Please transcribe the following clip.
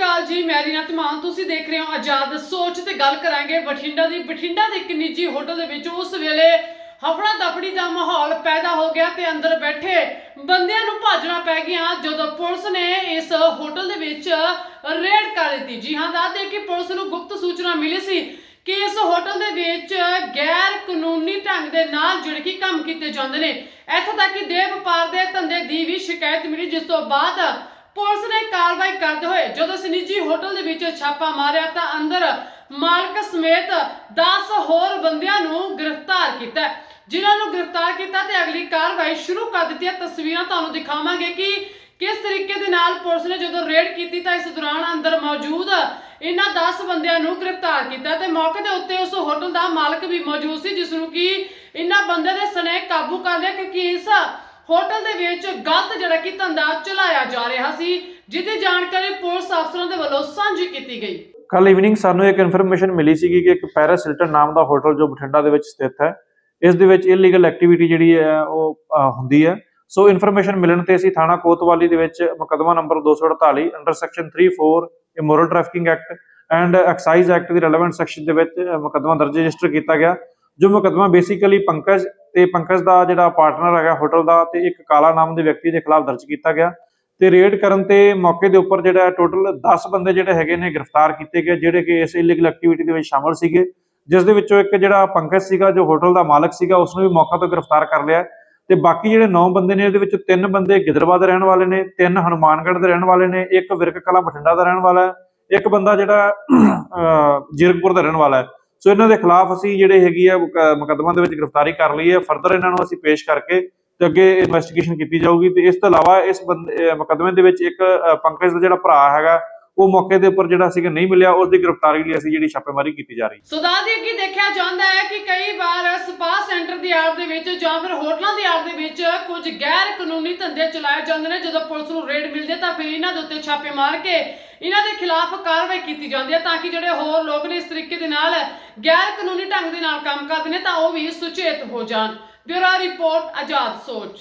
ਅਕਾਲ ਜੀ, ਮੈਂ ਰੀਨਾ ਧਮਾਨ। ਤੁਸੀਂ ਦੇਖ ਰਹੇ ਹੋ ਆਜ਼ਾਦ ਸੋਚ ਤੇ ਗੱਲ ਕਰਾਂਗੇ ਬਠਿੰਡਾ ਦੀ। ਬਠਿੰਡਾ ਦੇ ਇੱਕ ਨਿੱਜੀ ਹੋਟਲ ਦੇ ਵਿੱਚ ਉਸ ਵੇਲੇ ਹਫੜਾ ਦਫੜੀ ਦਾ ਮਾਹੌਲ ਪੈਦਾ ਹੋ ਗਿਆ ਤੇ ਅੰਦਰ ਬੈਠੇ ਬੰਦਿਆਂ ਨੂੰ ਭਾਜਣਾ ਪੈ ਗਿਆ ਜਦੋਂ ਪੁਲਿਸ ਨੇ ਇਸ ਹੋਟਲ ਦੇ ਵਿੱਚ ਰੇਡ ਕਰ ਦਿੱਤੀ। ਜੀ ਹਾਂ ਦੱਸਦੇ ਕਿ ਪੁਲਿਸ ਨੂੰ ਗੁਪਤ ਸੂਚਨਾ ਮਿਲੀ ਸੀ ਕਿ ਇਸ ਹੋਟਲ ਦੇ ਵਿੱਚ ਗੈਰ ਕਾਨੂੰਨੀ ਢੰਗ ਦੇ ਨਾਲ ਜੁੜ ਕਿ ਕੰਮ ਕੀਤੇ ਜਾਂਦੇ ਨੇ। ਇੱਥੋਂ ਤੱਕ ਕਿ ਦੇਹ ਵਪਾਰ ਦੇ ਧੰਦੇ ਦੀ ਵੀ ਸ਼ਿਕਾਇਤ ਮਿਲੀ, ਜਿਸ ਤੋਂ ਬਾਅਦ ਪੁਲਿਸ ਨੇ ਕਾਰਵਾਈ ਕਰਦੇ ਹੋਏ ਜਦੋਂ ਇਸ ਨਿੱਜੀ ਹੋਟਲ ਦੇ ਵਿੱਚ ਛਾਪਾ ਮਾਰਿਆ ਤਾਂ ਅੰਦਰ ਮਾਲਕ ਸਮੇਤ 10 ਹੋਰ ਬੰਦਿਆਂ ਨੂੰ ਗ੍ਰਿਫਤਾਰ ਕੀਤਾ। ਜਿਨ੍ਹਾਂ ਨੂੰ ਗ੍ਰਿਫਤਾਰ ਕੀਤਾ ਤੇ ਅਗਲੀ ਕਾਰਵਾਈ ਸ਼ੁਰੂ ਕਰ ਦਿੱਤੀ ਹੈ। ਤਸਵੀਰਾਂ ਤੁਹਾਨੂੰ ਦਿਖਾਵਾਂਗੇ ਕਿ ਕਿਸ ਤਰੀਕੇ ਦੇ ਨਾਲ ਪੁਲਿਸ ਨੇ ਜਦੋਂ ਰੇਡ ਕੀਤੀ ਤਾਂ ਇਸ ਦੌਰਾਨ ਅੰਦਰ ਮੌਜੂਦ ਇਹਨਾਂ 10 ਬੰਦਿਆਂ ਨੂੰ ਗ੍ਰਿਫਤਾਰ ਕੀਤਾ ਤੇ ਮੌਕੇ ਦੇ ਉੱਤੇ ਉਸ ਹੋਟਲ ਦਾ ਮਾਲਕ ਵੀ ਮੌਜੂਦ ਸੀ, ਜਿਸ ਨੂੰ ਕਿ ਇਹਨਾਂ ਬੰਦੇ ਦੇ ਸਨੇ ਕਾਬੂ ਕਰ ਲਿਆ ਕਿਉਂਕਿ ਇਸ ਹੋਟਲ ਦੇ ਵਿੱਚ ਗਲਤ ਜਿਹੜਾ ਕਿ ਧੰਦਾ ਚਲਾਇਆ ਜਾ ਰਿਹਾ ਸੀ ਜਿਹਦੀ ਜਾਣਕਾਰੀ ਪੁਲਿਸ ਅਫਸਰਾਂ ਦੇ ਵੱਲੋਂ ਸਾਂਝੀ ਕੀਤੀ ਗਈ। ਕੱਲ ਇਵਨਿੰਗ ਸਾਨੂੰ ਇੱਕ ਇਨਫੋਰਮੇਸ਼ਨ ਮਿਲੀ ਸੀਗੀ ਕਿ ਇੱਕ ਪੈਰਿਸ ਹਿਲਟਨ ਨਾਮ ਦਾ ਹੋਟਲ ਜੋ ਬਠਿੰਡਾ ਦੇ ਵਿੱਚ ਸਥਿਤ ਹੈ ਇਸ ਦੇ ਵਿੱਚ ਇਲੀਗਲ ਐਕਟੀਵਿਟੀ ਜਿਹੜੀ ਹੈ ਉਹ ਹੁੰਦੀ ਹੈ। ਸੋ ਇਨਫੋਰਮੇਸ਼ਨ ਮਿਲਣ ਤੇ ਅਸੀਂ ਥਾਣਾ ਕੋਤਵਾਲੀ ਦੇ ਵਿੱਚ ਮੁਕੱਦਮਾ number 248 under section 34 immoral trafficking act and excise act the relevant section ਦੇ ਵਿੱਚ ਅਹ, ਦਰਜ ਰਜਿਸਟਰ ਕੀਤਾ ਗਿਆ। ਜੋ ਮੁਕੱਦਮਾ ਬੇਸਿਕਲੀ ਪੰਕਜ ਤੇ ਪੰਕਜ ਦਾ ਜਿਹੜਾ ਪਾਰਟਨਰ ਹੈਗਾ ਹੋਟਲ ਦਾ ਤੇ ਇੱਕ ਕਾਲਾ ਨਾਮ ਦੇ ਵਿਅਕਤੀ ਦੇ ਖਿਲਾਫ ਦਰਜ ਕੀਤਾ ਗਿਆ ਤੇ ਰੇਡ ਕਰਨ ਤੇ ਮੌਕੇ ਦੇ ਉੱਪਰ ਜਿਹੜਾ ਟੋਟਲ 10 ਬੰਦੇ ਜਿਹੜੇ ਹੈਗੇ ਨੇ ਗ੍ਰਿਫਤਾਰ ਕੀਤੇ ਗਏ, ਜਿਹੜੇ ਕਿ ਇਸ ਇਲੀਗਲ ਐਕਟੀਵਿਟੀ ਦੇ ਵਿੱਚ ਸ਼ਾਮਲ ਸੀਗੇ, ਜਿਸ ਦੇ ਵਿੱਚੋਂ ਇੱਕ ਜਿਹੜਾ ਪੰਕਜ ਸੀਗਾ ਜੋ ਹੋਟਲ ਦਾ ਮਾਲਕ ਸੀਗਾ ਉਸ ਨੂੰ ਵੀ ਮੌਕਾ ਤੋਂ ਗ੍ਰਿਫਤਾਰ ਕਰ ਲਿਆ। ਤੇ ਬਾਕੀ ਜਿਹੜੇ 9 ਬੰਦੇ ਨੇ, ਇਹਦੇ ਵਿੱਚ ਤਿੰਨ ਬੰਦੇ ਗਿੱਦੜਬਾਹ ਦੇ ਰਹਿਣ ਵਾਲੇ ਨੇ, ਤਿੰਨ ਹਨੂਮਾਨਗੜ੍ਹ ਦੇ ਰਹਿਣ ਵਾਲੇ ਨੇ, ਇੱਕ ਵਿਰਕ ਕਲਾ ਬਠਿੰਡਾ ਦਾ ਰਹਿਣ ਵਾਲਾ ਹੈ, ਇੱਕ ਬੰਦਾ ਜਿਹੜਾ ਜੀਰਕਪੁਰ ਦਾ ਰਹਿਣ ਵਾਲਾ ਹੈ। ਸੋ ਇਹਨਾਂ ਦੇ ਖਿਲਾਫ ਅਸੀਂ ਜਿਹੜੇ ਹੈਗੀ ਆ, ਮੁਕ- ਦੇ ਵਿੱਚ ਗ੍ਰਿਫਤਾਰੀ ਕਰ ਲਈ ਹੈ। ਫਰਦਰ ਇਹਨਾਂ ਨੂੰ ਅਸੀਂ ਪੇਸ਼ ਕਰਕੇ ਤੇ ਅੱਗੇ ਇਨਵੈਸਟੀਗੇਸ਼ਨ ਕੀਤੀ ਜਾਊਗੀ ਤੇ ਇਸ ਤੋਂ ਇਲਾਵਾ ਇਸ ਬੰਦੇ- ਮੁਕੱਦਮੇ ਦੇ ਵਿੱਚ ਇੱਕ ਪੰਕਜ ਦਾ ਜਿਹੜਾ ਭਰਾ ਹੈਗਾ, ਉਹ ਮੌਕੇ ਦੇ ਉੱਪਰ ਜਿਹੜਾ ਸੀਗਾ ਨਹੀਂ ਮਿਲਿਆ, ਉਸ ਦੀ ਗ੍ਰਿਫਤਾਰੀ ਲਈ ਅਸੀਂ ਜਿਹੜੀ ਛਾਪੇਮਾਰੀ ਕੀਤੀ ਜਾ ਰਹੀ ਹੈ। ਸੋ ਦਾਦੀ ਅੱਗੇ ਦੇਖਿਆ ਜਾਂਦਾ ਹੈ ਕਿ ਕਈ ਵਾਰ ਸਪਾ ਸੈਂਟਰ ਦੀ ਆੜ ਦੇ ਵਿੱਚ ਜਾਂ ਫਿਰ ਹੋਟਲਾਂ ਦੀ ਆੜ ਦੇ ਵਿੱਚ ਕੁਝ ਗੈਰ ਕਾਨੂੰਨੀ ਧੰਦੇ ਚਲਾਏ ਜਾਂਦੇ ਨੇ। ਜਦੋਂ ਪੁਲਿਸ ਨੂੰ ਰੇਡ ਮਿਲਦੀ ਹੈ ਤਾਂ ਫਿਰ ਇਹਨਾਂ ਦੇ ਉੱਤੇ ਛਾਪੇ ਮਾਰ ਕੇ ਇਹਨਾਂ ਦੇ ਖਿਲਾਫ ਕਾਰਵਾਈ ਕੀਤੀ ਜਾਂਦੀ ਹੈ ਤਾਂ ਕਿ ਜਿਹੜੇ ਹੋਰ ਲੋਕ ਨੇ ਇਸ ਤਰੀਕੇ ਦੇ ਨਾਲ ਗੈਰ ਕਾਨੂੰਨੀ ਢੰਗ ਦੇ ਨਾਲ ਕੰਮ ਕਰਦੇ ਨੇ ਤਾਂ ਉਹ ਵੀ ਸੁਚੇਤ ਹੋ ਜਾਣ। ਬਿਊਰੋ ਰਿਪੋਰਟ, ਆਜ਼ਾਦ ਸੋਚ।